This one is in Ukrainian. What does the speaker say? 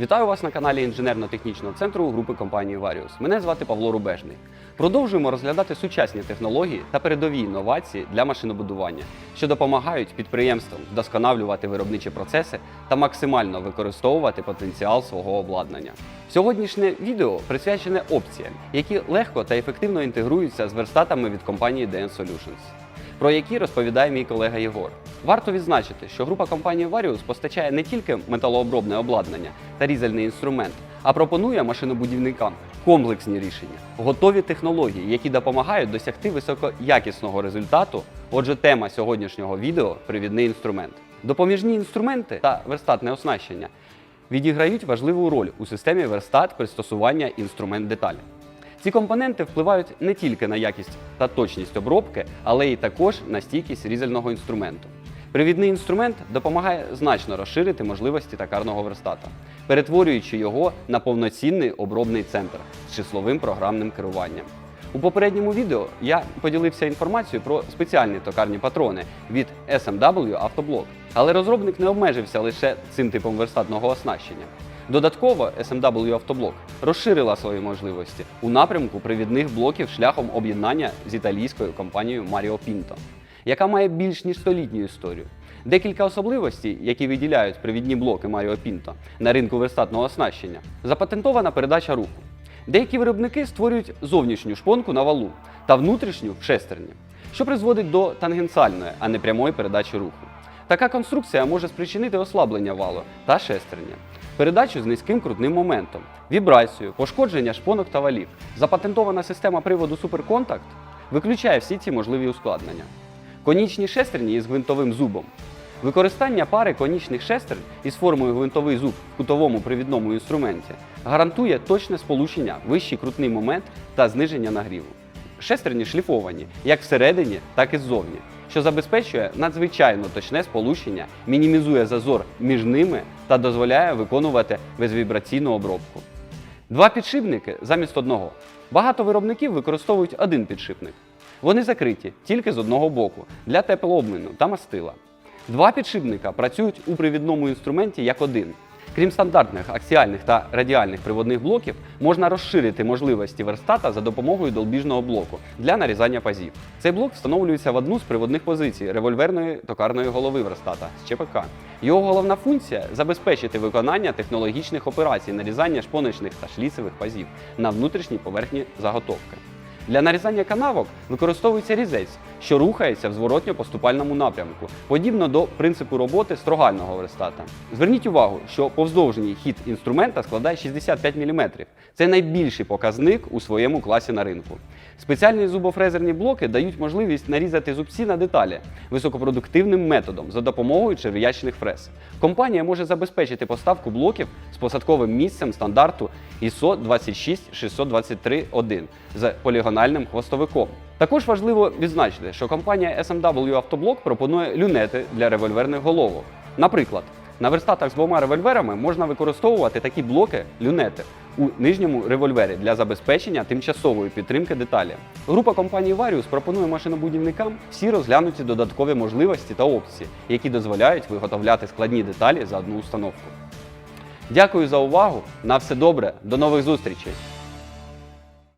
Вітаю вас на каналі інженерно-технічного центру групи компанії Varius. Мене звати Павло Рубежний. Продовжуємо розглядати сучасні технології та передові інновації для машинобудування, що допомагають підприємствам вдосконалювати виробничі процеси та максимально використовувати потенціал свого обладнання. Сьогоднішнє відео присвячене опціям, які легко та ефективно інтегруються з верстатами від компанії DN Solutions про які розповідає мій колега Єгор. Варто відзначити, що група компанії Varius постачає не тільки металообробне обладнання та різальний інструмент, а пропонує машинобудівникам комплексні рішення, готові технології, які допомагають досягти високоякісного результату. Отже, тема сьогоднішнього відео привідний інструмент. Допоміжні інструменти та верстатне оснащення відіграють важливу роль у системі верстат пристосування інструмент деталі. Ці компоненти впливають не тільки на якість та точність обробки, але й також на стійкість різального інструменту. Привідний інструмент допомагає значно розширити можливості токарного верстата, перетворюючи його на повноцінний обробний центр з числовим програмним керуванням. У попередньому відео я поділився інформацією про спеціальні токарні патрони від SMW Автоблок, але розробник не обмежився лише цим типом верстатного оснащення. Додатково SMW Автоблок розширила свої можливості у напрямку привідних блоків шляхом об'єднання з італійською компанією Mario Pinto, яка має більш ніж столітню історію. Декілька особливостей, які виділяють привідні блоки Mario Pinto на ринку верстатного оснащення, запатентована передача руху. Деякі виробники створюють зовнішню шпонку на валу та внутрішню в шестерні, що призводить до тангенціальної, а не прямої передачі руху. Така конструкція може спричинити ослаблення валу та шестерня, передачу з низьким крутним моментом, вібрацію, пошкодження шпонок та валів. Запатентована система приводу Суперконтакт виключає всі ці можливі ускладнення. Конічні шестерні із гвинтовим зубом. Використання пари конічних шестерн із формою гвинтовий зуб в кутовому привідному інструменті гарантує точне сполучення, вищий крутний момент та зниження нагріву. Шестерні шліфовані як всередині, так і ззовні, що забезпечує надзвичайно точне сполучення, мінімізує зазор між ними та дозволяє виконувати безвібраційну обробку. Два підшипники замість одного. Багато виробників використовують один підшипник. Вони закриті тільки з одного боку для теплообміну та мастила. Два підшипника працюють у привідному інструменті як один. Крім стандартних аксіальних та радіальних приводних блоків, можна розширити можливості верстата за допомогою долбіжного блоку для нарізання пазів. Цей блок встановлюється в одну з приводних позицій револьверної токарної голови верстата з ЧПК. Його головна функція забезпечити виконання технологічних операцій нарізання шпоночних та шліцевих пазів на внутрішній поверхні заготовки. Для нарізання канавок використовується різець, що рухається в зворотньо-поступальному напрямку, подібно до принципу роботи строгального верстата. Зверніть увагу, що повздовжній хід інструмента складає 65 мм. Це найбільший показник у своєму класі на ринку. Спеціальні зубофрезерні блоки дають можливість нарізати зубці на деталі високопродуктивним методом за допомогою черв'ячних фрез. Компанія може забезпечити поставку блоків з посадковим місцем стандарту ISO 26623-1 з полігональним хвостовиком. Також важливо відзначити, що компанія SMW Автоблок пропонує люнети для револьверних головок. Наприклад, на верстатах з двома револьверами можна використовувати такі блоки люнети у нижньому револьвері для забезпечення тимчасової підтримки деталі. Група компанії Varius пропонує машинобудівникам всі розглянуті додаткові можливості та опції, які дозволяють виготовляти складні деталі за одну установку. Дякую за увагу. На все добре, до нових зустрічей!